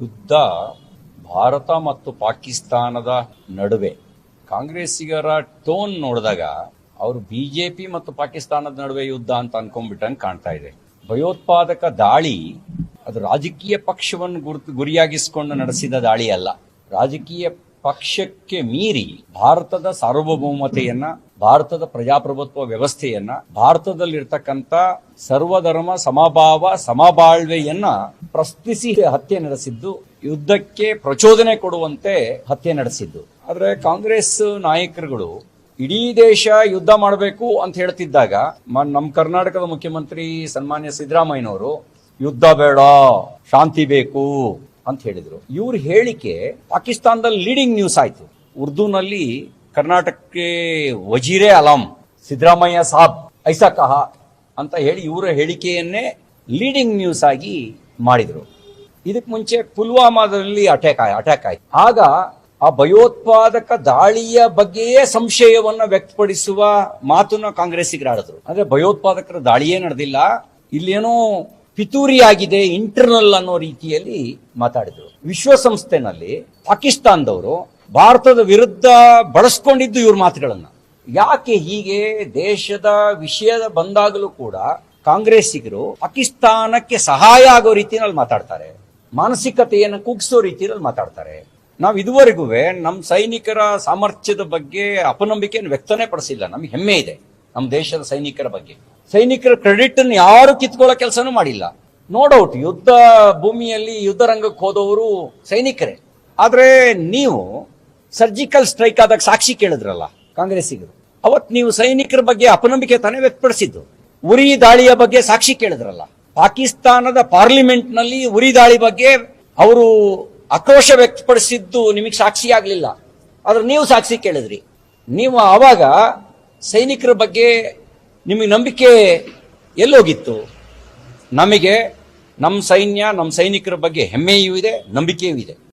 ಯುದ್ಧ ಭಾರತ ಮತ್ತು ಪಾಕಿಸ್ತಾನದ ನಡುವೆ. ಕಾಂಗ್ರೆಸ್ಸಿಗರ ಟೋನ್ ನೋಡಿದಾಗ ಅವರು ಬಿಜೆಪಿ ಮತ್ತು ಪಾಕಿಸ್ತಾನದ ನಡುವೆ ಯುದ್ಧ ಅಂತ ಅನ್ಕೊಂಡ್ಬಿಟ್ಟಂಗೆ ಕಾಣ್ತಾ ಇದೆ. ಭಯೋತ್ಪಾದಕ ದಾಳಿ ಅದು ರಾಜಕೀಯ ಪಕ್ಷವನ್ನು ಗುರುತು ಗುರಿಯಾಗಿಸಿಕೊಂಡು ನಡೆಸಿದ ದಾಳಿ ಅಲ್ಲ. ರಾಜಕೀಯ ಪಕ್ಷಕ್ಕೆ ಮೀರಿ ಭಾರತದ ಸಾರ್ವಭೌಮತೆಯನ್ನ, ಭಾರತದ ಪ್ರಜಾಪ್ರಭುತ್ವ ವ್ಯವಸ್ಥೆಯನ್ನ, ಭಾರತದಲ್ಲಿರ್ತಕ್ಕಂಥ ಸರ್ವಧರ್ಮ ಸಮಭಾವ ಸಮಬಾಳ್ವೆಯನ್ನ ಪ್ರಶ್ನಿಸಿ ಹತ್ಯೆ ನಡೆಸಿದ್ದು, ಯುದ್ಧಕ್ಕೆ ಪ್ರಚೋದನೆ ಕೊಡುವಂತೆ ಹತ್ಯೆ ನಡೆಸಿದ್ದು. ಆದ್ರೆ ಕಾಂಗ್ರೆಸ್ ನಾಯಕರುಗಳು ಇಡೀ ದೇಶ ಯುದ್ಧ ಮಾಡಬೇಕು ಅಂತ ಹೇಳ್ತಿದ್ದಾಗ ನಮ್ಮ ಕರ್ನಾಟಕದ ಮುಖ್ಯಮಂತ್ರಿ ಸನ್ಮಾನ್ಯ ಸಿದ್ದರಾಮಯ್ಯನವರು, ಯುದ್ಧ ಬೇಡ, ಶಾಂತಿ ಬೇಕು ಅಂತ ಹೇಳಿದರು. ಇವ್ರ ಹೇಳಿಕೆ ಪಾಕಿಸ್ತಾನದಲ್ಲಿ ಲೀಡಿಂಗ್ ನ್ಯೂಸ್ ಆಯ್ತು. ಉರ್ದುನಲ್ಲಿ ಕರ್ನಾಟಕಕ್ಕೆ ವಜೀರೆ ಅಲಂ, ಸಿದ್ದರಾಮಯ್ಯ ಸಾಬ್ ಐಸಾ ಕಹ ಅಂತ ಹೇಳಿ ಇವರ ಹೇಳಿಕೆಯನ್ನೇ ಲೀಡಿಂಗ್ ನ್ಯೂಸ್ ಆಗಿ ಮಾಡಿದ್ರು. ಇದಕ್ಕೆ ಮುಂಚೆ ಪುಲ್ವಾಮಾದಲ್ಲಿ ಅಟ್ಯಾಕ್ ಅಟ್ಯಾಕ್ ಆಯ್ತು. ಆಗ ಆ ಭಯೋತ್ಪಾದಕ ದಾಳಿಯ ಬಗ್ಗೆಯೇ ಸಂಶಯವನ್ನ ವ್ಯಕ್ತಪಡಿಸುವ ಮಾತನ್ನ ಕಾಂಗ್ರೆಸ್ಸಿಗೆ ಆಡಿದ್ರು ಅಂದ್ರೆ ಭಯೋತ್ಪಾದಕರ ದಾಳಿಯೇ ನಡೆದಿಲ್ಲ. ಇಲ್ಲೇನೋ ಪಿತೂರಿ ಆಗಿದೆ ಇಂಟರ್ನಲ್ ಅನ್ನೋ ರೀತಿಯಲ್ಲಿ ಮಾತಾಡಿದ್ರು. ವಿಶ್ವಸಂಸ್ಥೆನಲ್ಲಿ ಪಾಕಿಸ್ತಾನದವರು ಭಾರತದ ವಿರುದ್ಧ ಬಳಸ್ಕೊಂಡಿದ್ದು ಇವ್ರ ಮಾತುಗಳನ್ನ. ಯಾಕೆ ಹೀಗೆ ದೇಶದ ವಿಷಯದ ಬಂದಾಗಲೂ ಕೂಡ ಕಾಂಗ್ರೆಸ್ಸಿಗರು ಪಾಕಿಸ್ತಾನಕ್ಕೆ ಸಹಾಯ ಆಗೋ ರೀತಿಯಲ್ಲಿ ಮಾತಾಡ್ತಾರೆ. ಮಾನಸಿಕತೆಯನ್ನು ಕುಗ್ಸೋ ರೀತಿಯಲ್ಲಿ ಮಾತಾಡ್ತಾರೆ. ನಾವು ಇದುವರೆಗೂ ನಮ್ಮ ಸೈನಿಕರ ಸಾಮರ್ಥ್ಯದ ಬಗ್ಗೆ ಅಪನಂಬಿಕೆಯನ್ನು ವ್ಯಕ್ತನೇ ಪಡಿಸಿಲ್ಲ. ನಮ್ಗೆ ಹೆಮ್ಮೆ ಇದೆ ನಮ್ಮ ದೇಶದ ಸೈನಿಕರ ಬಗ್ಗೆ. ಸೈನಿಕರ ಕ್ರೆಡಿಟ್ ಅನ್ನು ಯಾರು ಕಿತ್ಕೊಳ್ಳೋ ಕೆಲಸನೂ ಮಾಡಿಲ್ಲ. ನೋ ಡೌಟ್ ಯುದ್ಧ ಭೂಮಿಯಲ್ಲಿ, ಯುದ್ಧ ರಂಗಕ್ಕೆ ಹೋದವರು ಸೈನಿಕರೇ. ಆದ್ರೆ ನೀವು ಸರ್ಜಿಕಲ್ ಸ್ಟ್ರೈಕ್ ಆದಾಗ ಸಾಕ್ಷಿ ಕೇಳಿದ್ರಲ್ಲ, ಕಾಂಗ್ರೆಸ್ಸಿಗರು. ಅವತ್ ನೀವು ಸೈನಿಕರ ಬಗ್ಗೆ ಅಪನಂಬಿಕೆ ತಾನೇ ವ್ಯಕ್ತಪಡಿಸಿದ್ದು. ಉರಿ ದಾಳಿಯ ಬಗ್ಗೆ ಸಾಕ್ಷಿ ಕೇಳಿದ್ರಲ್ಲ. ಪಾಕಿಸ್ತಾನದ ಪಾರ್ಲಿಮೆಂಟ್ನಲ್ಲಿ ಉರಿ ದಾಳಿ ಬಗ್ಗೆ ಅವರು ಆಕ್ರೋಶ ವ್ಯಕ್ತಪಡಿಸಿದ್ದು ನಿಮಗೆ ಸಾಕ್ಷಿ ಆಗ್ಲಿಲ್ಲ. ಆದ್ರೆ ನೀವು ಸಾಕ್ಷಿ ಕೇಳಿದ್ರಿ. ನೀವು ಆವಾಗ ಸೈನಿಕರ ಬಗ್ಗೆ ನಿಮಗೆ ನಂಬಿಕೆ ಎಲ್ಲೋಗಿತ್ತು? ನಮಗೆ ನಮ್ಮ ಸೈನ್ಯ ನಮ್ಮ ಸೈನಿಕರ ಬಗ್ಗೆ ಹೆಮ್ಮೆಯೂ ಇದೆ ನಂಬಿಕೆಯೂ ಇದೆ.